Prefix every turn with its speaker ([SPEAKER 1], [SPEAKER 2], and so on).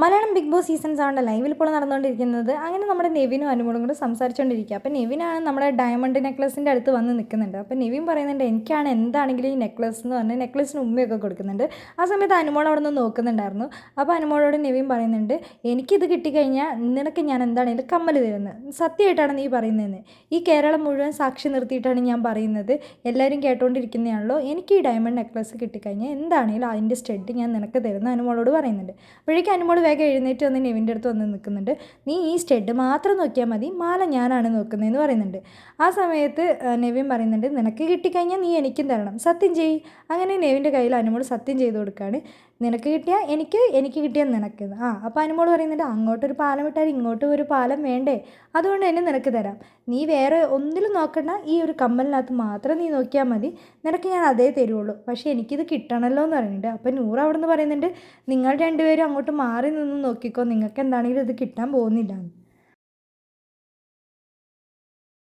[SPEAKER 1] Malayalam Big Boss season സെവന്റെ ലൈവിൽ ഇപ്പോൾ നടന്നുകൊണ്ടിരിക്കുന്നത്. അങ്ങനെ നമ്മുടെ നെവിനും അനുമോളും കൂടെ സംസാരിച്ചുകൊണ്ടിരിക്കുക. അപ്പോൾ നെവിനാണ് നമ്മുടെ ഡയമണ്ട് നെക്ലസിന്റെ അടുത്ത് വന്ന് നിൽക്കുന്നുണ്ട്. അപ്പോൾ നെവിൻ പറയുന്നുണ്ട് എനിക്കാണ് എന്താണെങ്കിലും ഈ നെക്ലസ് എന്ന് പറഞ്ഞ് നെക്ലസിന് ഉമ്മയൊക്കെ കൊടുക്കുന്നുണ്ട്. ആ സമയത്ത് അനുമോൾ അവിടെ നിന്ന് നോക്കുന്നുണ്ടായിരുന്നു. അപ്പോൾ അനുമോളോട് നെവിൻ പറയുന്നുണ്ട് എനിക്കിത് കിട്ടിക്കഴിഞ്ഞാൽ നിനക്ക് ഞാൻ എന്താണെങ്കിലും കമ്മൽ തരുന്നത്? സത്യമായിട്ടാണ് നീ പറയുന്നതെന്ന്. ഈ കേരളം മുഴുവൻ സാക്ഷി നിർത്തിയിട്ടാണ് ഞാൻ പറയുന്നത്. എല്ലാവരും കേട്ടുകൊണ്ടിരിക്കുന്നതാണല്ലോ എനിക്ക് ഈ ഡയമണ്ട് നെക്ലസ് കിട്ടിക്കഴിഞ്ഞാൽ എന്താണെങ്കിലും അതിന്റെ സ്റ്റെഡ് ഞാൻ നിനക്ക് തരുന്ന അനുമോളോട് പറയുന്നുണ്ട്. അപ്പോഴേക്കും അനുമോൾ വേഗം എഴുന്നേറ്റ് വന്ന് നെവിന്റെ അടുത്ത് വന്ന് നിൽക്കുന്നുണ്ട്. നീ ഈ സ്റ്റെഡ് മാത്രം നോക്കിയാൽ മതി. മാല ഞാനാണ് നോക്കുന്നതെന്ന് പറയുന്നുണ്ട്. ആ സമയത്ത് നെവിൻ പറയുന്നുണ്ട് നിനക്ക് കിട്ടിക്കഴിഞ്ഞാൽ നീ എനിക്കും തരണം. സത്യം ചെയ് അങ്ങനെ നെവിന്റെ കയ്യിൽ അനുമോൾ സത്യം ചെയ്ത് കൊടുക്കുകയാണ്. നിനക്ക് കിട്ടിയാൽ എനിക്ക് എനിക്ക് കിട്ടിയാൽ നിനക്ക്. ആ അപ്പോൾ അനുമോൾ പറയുന്നുണ്ട് അങ്ങോട്ടൊരു പാലം ഇട്ടാൽ ഇങ്ങോട്ടും ഒരു പാലം വേണ്ടേ? അതുകൊണ്ട് തന്നെ നിനക്ക് തരാം. നീ വേറെ ഒന്നിലും നോക്കണ്ട. ഈ ഒരു കമ്മലിനകത്ത് മാത്രം നീ നോക്കിയാൽ മതി. നിനക്ക് ഞാൻ അതേ തരുള്ളൂ. പക്ഷേ എനിക്കിത് കിട്ടണമല്ലോ എന്ന് പറയുന്നുണ്ട്. അപ്പോൾ നൂറ് അവിടെ നിന്ന് പറയുന്നുണ്ട് നിങ്ങൾ രണ്ടുപേരും അങ്ങോട്ട് മാറി നിന്ന് നോക്കിക്കോ. നിങ്ങൾക്ക് എന്താണെങ്കിലും ഇത് കിട്ടാൻ പോകുന്നില്ല.